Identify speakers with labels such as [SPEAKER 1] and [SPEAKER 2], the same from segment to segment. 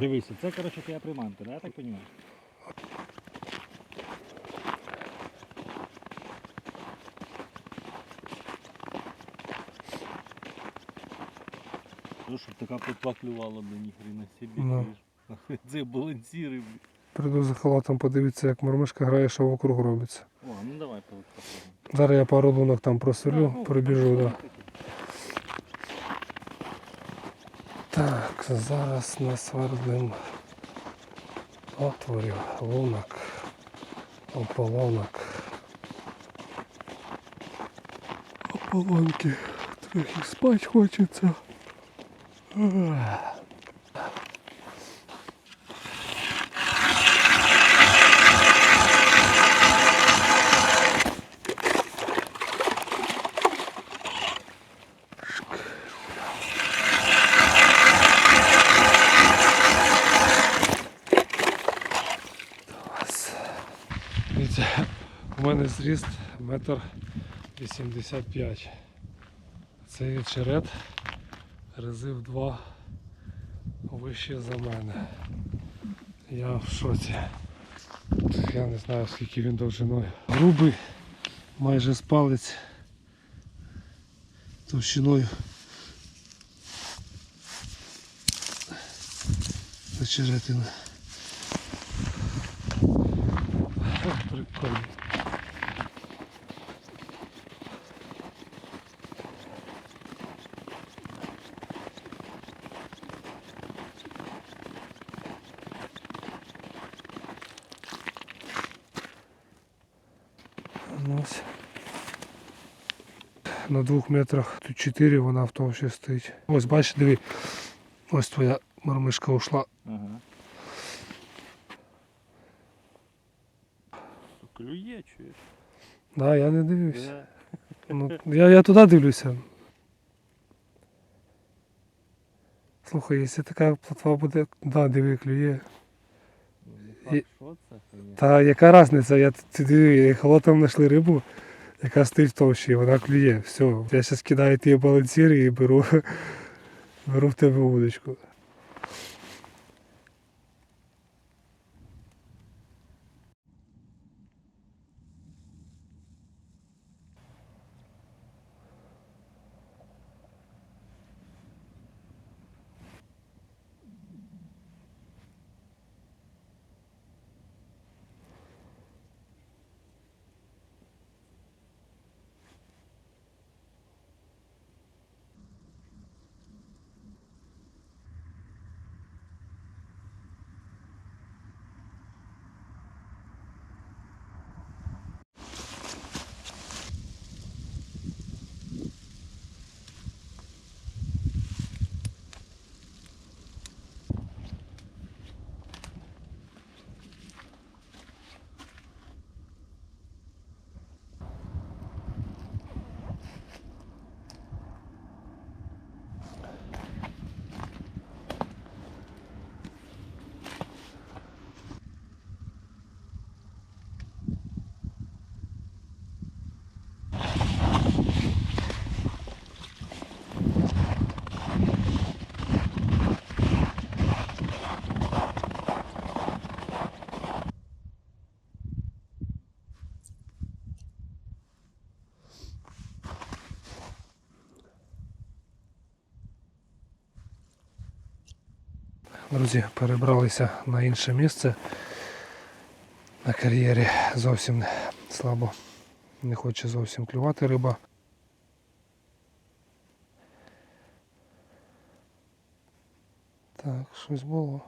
[SPEAKER 1] Дивися, це коротше твоя приманка, да, я так розумію? Ну, щоб така плотва клювала до ніхрена собі.
[SPEAKER 2] Ну.
[SPEAKER 1] Це балансіри. блін.
[SPEAKER 2] Прийду за халатом, подивитися, як мормишка грає, що вокруг робиться.
[SPEAKER 1] О, ну давай попробуємо.
[SPEAKER 2] Зараз я пару лунок там просолю,
[SPEAKER 1] Ну,
[SPEAKER 2] пробіжу,
[SPEAKER 1] ну,
[SPEAKER 2] да. Так, зараз насверлим отворів, лунок, ополонок. Ополонки. Трохи спать хочеться. У мене зріст метр вісімдесят п'ять. Цей черед разів два вище за мене. Я в шоці. Я не знаю скільки він довжиною. Грубий, майже з палець товщиною. Очеретина. Ну, ось. На двох метрах тут чотири, вона в товщі стоїть. Ось бачиш, диви, ось твоя мормишка ушла.
[SPEAKER 1] Ага. Клює, чуєш?
[SPEAKER 2] Да, я не дивлюся.
[SPEAKER 1] Да.
[SPEAKER 2] Ну, я, я туди дивлюся. Слухай, якщо така платва буде, да, диви, клює. І-
[SPEAKER 1] Що це?
[SPEAKER 2] Та яка різниця? Я диви, холотом знайшли рибу, яка стоїть в товщі, і вона клює. Все. Я зараз кидаю ті балансіри і беру, беру в тебе удочку. Друзі, перебралися на інше місце. На кар'єрі зовсім слабо. Не хоче зовсім клювати риба. Так, щось було.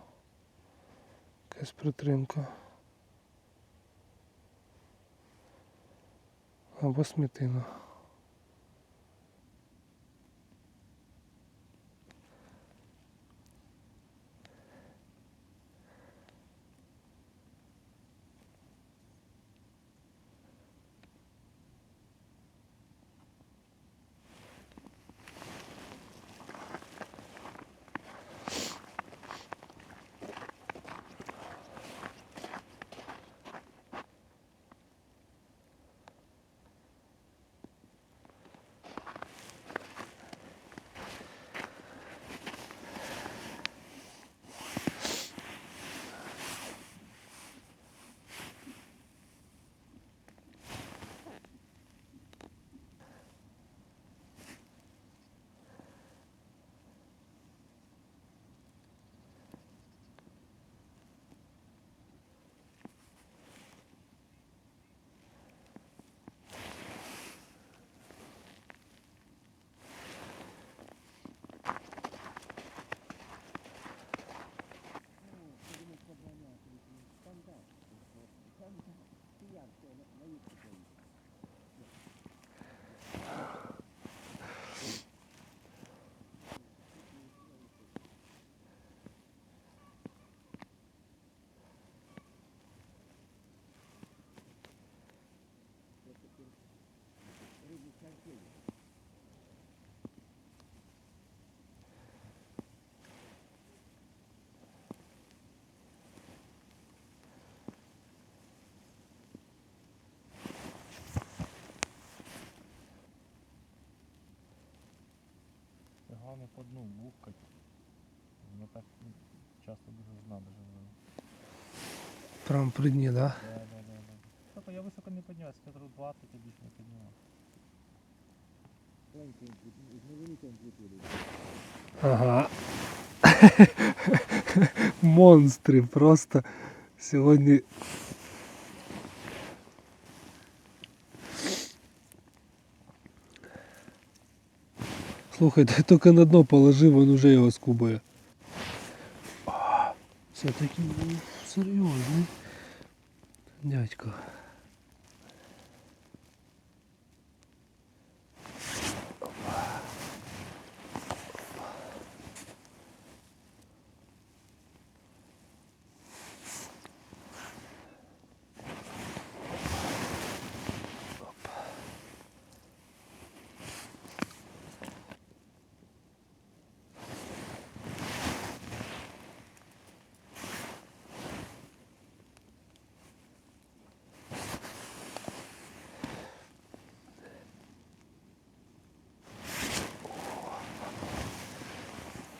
[SPEAKER 2] Якась притримка. Або смітина.
[SPEAKER 1] Головне по дну бухкать. Воно так ну, часто дуже з надо живе.
[SPEAKER 2] Прям при дні, да?
[SPEAKER 1] Да, да, да, да. Тобто я високо не піднявся, метрів 20 я більше не піднімав.
[SPEAKER 2] Ага. Монстри просто сьогодні. Слухай, ти тільки на дно положив, він уже його скубає. Все-таки серйозний дядько.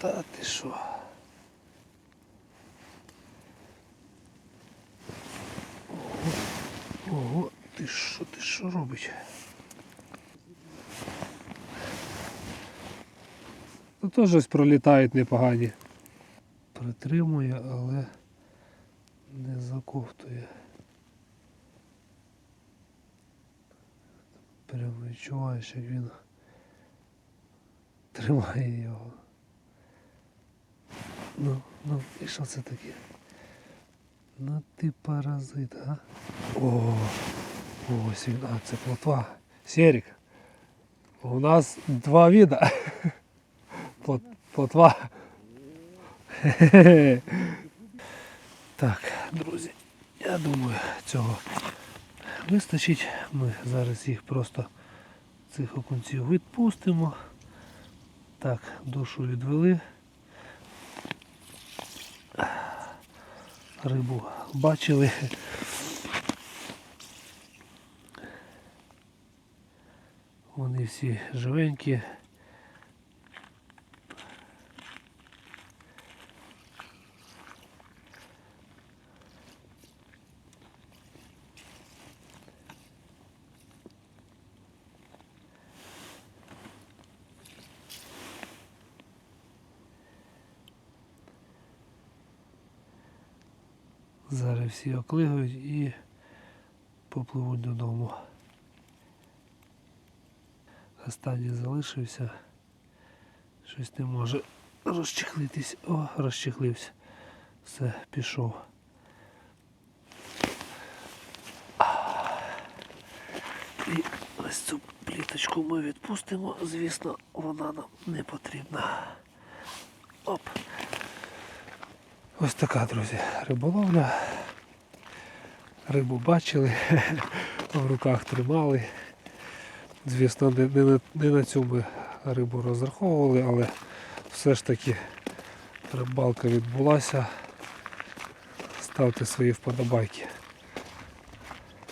[SPEAKER 2] Та ти що? Ого, ого, ти що, ти що робиш? Ну теж ось пролітають непогані. Притримує, але не заковтує. Прям відчуваєш, як він тримає його. Ну, ну, і що це таке? Ну ти паразит, а? О, ось він, а це плотва. Серік. У нас два вида. Плот, плотва. Так, друзі, я думаю, цього вистачить. Ми зараз їх просто цих окунців відпустимо. Так, душу відвели. Рибу бачили. Вони всі живенькі. Зараз всі оклигають і попливуть додому. Останній залишився. Щось не може розчехлитись. О, розчехлився. Все, пішов. І ось цю пліточку ми відпустимо. Звісно, вона нам не потрібна. Оп. Ось така, друзі, риболовля. Рибу бачили, в руках тримали. Звісно, не, не, не на цю ми рибу розраховували, але все ж таки рибалка відбулася. Ставте свої вподобайки.